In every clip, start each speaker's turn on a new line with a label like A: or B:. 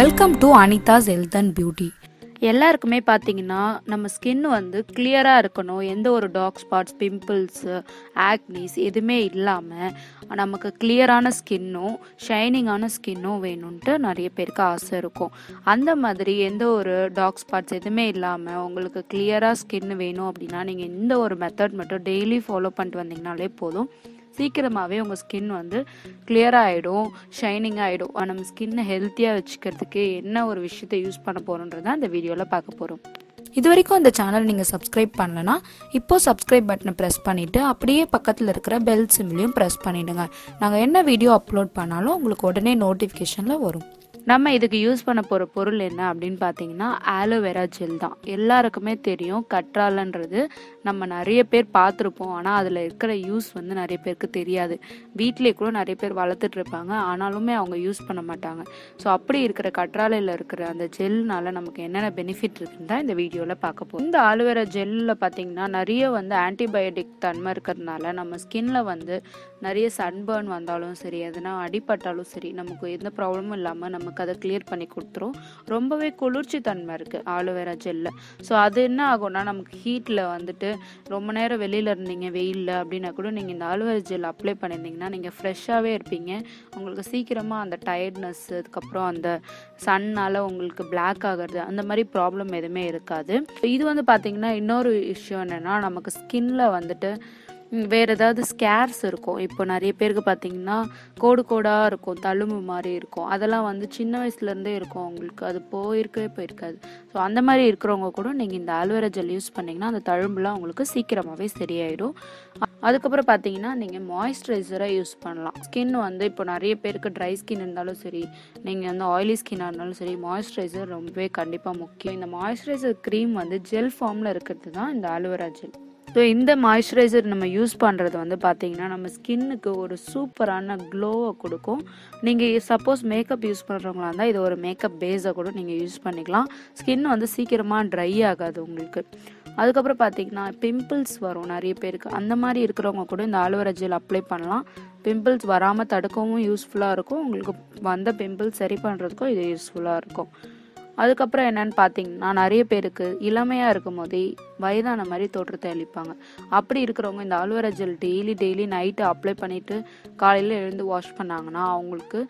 A: Welcome to Anitha's health and beauty
B: எல்லாருக்குமே பார்த்தீங்கன்னா நம்ம ஸ்கின் வந்து கிளியராக இருக்கணும். எந்த ஒரு டாக் ஸ்பாட்ஸ் பிம்பிள்ஸு ஆக்னிஸ் எதுவுமே இல்லாமல் நமக்கு கிளியரான ஸ்கின்னும் ஷைனிங்கான ஸ்கின்னும் வேணும்ன்ட்டு நிறைய பேருக்கு ஆசை இருக்கும். அந்த மாதிரி எந்த ஒரு டாக் ஸ்பாட்ஸ் எதுவுமே இல்லாமல் உங்களுக்கு கிளியராக ஸ்கின் வேணும் அப்படின்னா நீங்கள் இந்த ஒரு மெத்தட் மட்டும் டெய்லி ஃபாலோ பண்ணிட்டு வந்தீங்கனாலே போதும். சீக்கிரமாகவே உங்கள் ஸ்கின் வந்து கிளியராக ஆகிடும் ஷைனிங் ஆகிடும் நம்ம ஸ்கின்னை ஹெல்த்தியாக வச்சுக்கிறதுக்கு என்ன ஒரு விஷயத்தை யூஸ் பண்ண போகிறோன்றதை அந்த வீடியோவில் பார்க்க போகிறோம்
A: இது வரைக்கும் அந்த சேனல் நீங்கள் சப்ஸ்கிரைப் பண்ணலன்னா இப்போ சப்ஸ்கிரைப் பட்டனை ப்ரெஸ் பண்ணிவிட்டு அப்படியே பக்கத்தில் இருக்கிற பெல் சிம்லையும் ப்ரெஸ் பண்ணிவிடுங்க நாங்கள் என்ன வீடியோ அப்லோட் பண்ணாலும் உங்களுக்கு உடனே நோட்டிஃபிகேஷனில் வரும்.
B: நம்ம இதுக்கு யூஸ் பண்ண போகிற பொருள் என்ன அப்படின்னு பார்த்தீங்கன்னா ஆலோவேரா ஜெல் தான். எல்லாருக்குமே தெரியும் கற்றாலன்றது நம்ம நிறைய பேர் பார்த்துருப்போம். ஆனால் அதில் இருக்கிற யூஸ் வந்து நிறைய பேருக்கு தெரியாது. வீட்டிலே கூட நிறைய பேர் வளர்த்துட்டு இருப்பாங்க. ஆனாலுமே அவங்க யூஸ் பண்ண மாட்டாங்க. ஸோ அப்படி இருக்கிற கற்றாழையில் இருக்கிற அந்த ஜெல்னால நமக்கு என்னென்ன பெனிஃபிட் இருக்குன்னு தான் இந்த வீடியோவில் பார்க்க போகிறோம் இந்த ஆலோவேரா ஜெல்லில் பார்த்தீங்கன்னா நிறைய வந்து ஆன்டிபயோட்டிக் தன்மை இருக்கிறதுனால நம்ம ஸ்கின்ல வந்து நிறைய சன்பர்ன் வந்தாலும் சரி எதனா அடிபட்டாலும் சரி நமக்கு எந்த ப்ராப்ளமும் இல்லாமல் நம்ம நமக்கு அதை கிளியர் பண்ணி கொடுத்துரும். ரொம்பவே குளிர்ச்சி தன்மை இருக்குது ஆலோவேரா ஜெல்லில் ஸோ அது என்ன ஆகும்னா நமக்கு ஹீட்டில் வந்துட்டு ரொம்ப நேரம் வெளியில் இருந்தீங்க வெயிலில் அப்படின்னா கூட நீங்கள் இந்த ஆலோவேரா ஜெல் அப்ளை பண்ணியிருந்தீங்கன்னா நீங்கள் ஃப்ரெஷ்ஷாகவே இருப்பீங்க. உங்களுக்கு சீக்கிரமாக அந்த டயர்ட்னஸ் அதுக்கப்புறம் அந்த சன்னால் உங்களுக்கு பிளாக் ஆகிறது அந்த மாதிரி ப்ராப்ளம் எதுவுமே இருக்காது. இது வந்து பார்த்திங்கன்னா இன்னொரு விஷயம் என்னென்னா நமக்கு ஸ்கின்ல வந்துட்டு வேறு ஏதாவது ஸ்கேர்ஸ் இருக்கும். இப்போ நிறைய பேருக்கு பார்த்தீங்கன்னா கோடு கோடாக இருக்கும் தழும்பு மாதிரி இருக்கும். அதெல்லாம் வந்து சின்ன வயசுலேருந்தே இருக்கும் அவங்களுக்கு. அது போயிருக்கவே போயிருக்காது. ஸோ அந்த மாதிரி இருக்கிறவங்க கூட நீங்கள் இந்த ஆல்வேரா ஜெல் யூஸ் பண்ணிங்கன்னா அந்த தழும்புலாம் உங்களுக்கு சீக்கிரமாகவே சரியாயிடும். அதுக்கப்புறம் பார்த்தீங்கன்னா நீங்கள் மாய்ஸ்சரைசராக யூஸ் பண்ணலாம். ஸ்கின் வந்து இப்போ நிறைய பேருக்கு ட்ரை ஸ்கின் இருந்தாலும் சரி நீங்கள் வந்து ஆயிலி ஸ்கின்னாக இருந்தாலும் சரி மாய்ஸ்சரைசர் ரொம்பவே கண்டிப்பாக முக்கியம். இந்த மாய்ஸ்சரைசர் க்ரீம் வந்து ஜெல் ஃபார்மில் இருக்கிறது தான் இந்த ஆலோவேரா ஜெல் ஸோ இந்த மாய்ஸ்சரைசர் நம்ம யூஸ் பண்ணுறது வந்து பார்த்தீங்கன்னா நம்ம ஸ்கின்னுக்கு ஒரு சூப்பரான க்ளோவை கொடுக்கும். நீங்கள் சப்போஸ் மேக்கப் யூஸ் பண்ணுறவங்களா இருந்தால் இது ஒரு மேக்கப் பேஸை கூட நீங்கள் யூஸ் பண்ணிக்கலாம். ஸ்கின் வந்து சீக்கிரமாக ட்ரை ஆகாது உங்களுக்கு. அதுக்கப்புறம் பார்த்தீங்கன்னா பிம்பிள்ஸ் வரும் நிறைய பேருக்கு. அந்த மாதிரி இருக்கிறவங்க கூட இந்த ஆலோவேரா ஜெல் அப்ளை பண்ணலாம். பிம்பிள்ஸ் வராமல் தடுக்கவும் யூஸ்ஃபுல்லாக இருக்கும். உங்களுக்கு வந்த பிம்பிள்ஸ் சரி பண்ணுறதுக்கும் இது யூஸ்ஃபுல்லாக இருக்கும். அதுக்கப்புறம் என்னன்னு பார்த்தீங்கன்னா நிறைய பேருக்கு இளமையாக இருக்கும் போதே வயதான மாதிரி தோற்றத்தை அளிப்பாங்க. அப்படி இருக்கிறவங்க இந்த aloe vera gel daily daily night apply பண்ணிட்டு காலையில் எழுந்து வாஷ் பண்ணாங்கன்னா அவங்களுக்கு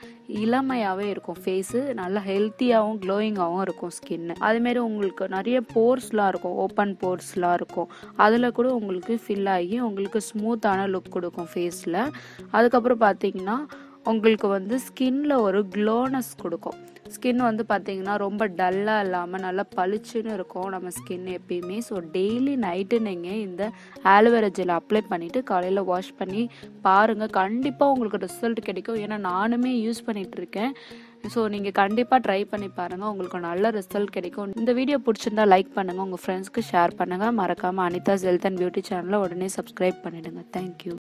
B: இளமையாகவே இருக்கும். ஃபேஸு நல்லா ஹெல்த்தியாகவும் க்ளோயிங்காகவும் இருக்கும் ஸ்கின்னு அதுமாரி உங்களுக்கு நிறைய போர்ஸ்லாம் இருக்கும். ஓப்பன் போர்ஸ்லாம் இருக்கும். அதில் கூட உங்களுக்கு ஃபில் ஆகி உங்களுக்கு ஸ்மூத்தான லுக் கொடுக்கும் ஃபேஸில் அதுக்கப்புறம் பார்த்தீங்கன்னா உங்களுக்கு வந்து ஸ்கின்ல ஒரு க்ளோனஸ் கொடுக்கும். ஸ்கின் வந்து பார்த்தீங்கன்னா ரொம்ப டல்லாக இல்லாமல் நல்லா பளிச்சுன்னு இருக்கும் நம்ம ஸ்கின் எப்பயுமே. ஸோ டெய்லி நைட்டு நீங்கள் இந்த ஆலோவேரா ஜெல் அப்ளை பண்ணிவிட்டு காலையில் வாஷ் பண்ணி பாருங்கள் கண்டிப்பாக உங்களுக்கு ரிசல்ட் கிடைக்கும். ஏன்னா நானுமே யூஸ் பண்ணிகிட்டு இருக்கேன். ஸோ நீங்கள் கண்டிப்பாக ட்ரை பண்ணி பாருங்கள் உங்களுக்கு நல்ல ரிசல்ட் கிடைக்கும். இந்த வீடியோ பிடிச்சிருந்தா லைக் பண்ணுங்கள் உங்கள் ஃப்ரெண்ட்ஸ்க்கு ஷேர் பண்ணுங்கள் மறக்காமல் அனிதா ஹெல்த் அண்ட் பியூட்டி சேனலை உடனே சப்ஸ்கிரைப் பண்ணிவிடுங்க தேங்க்யூ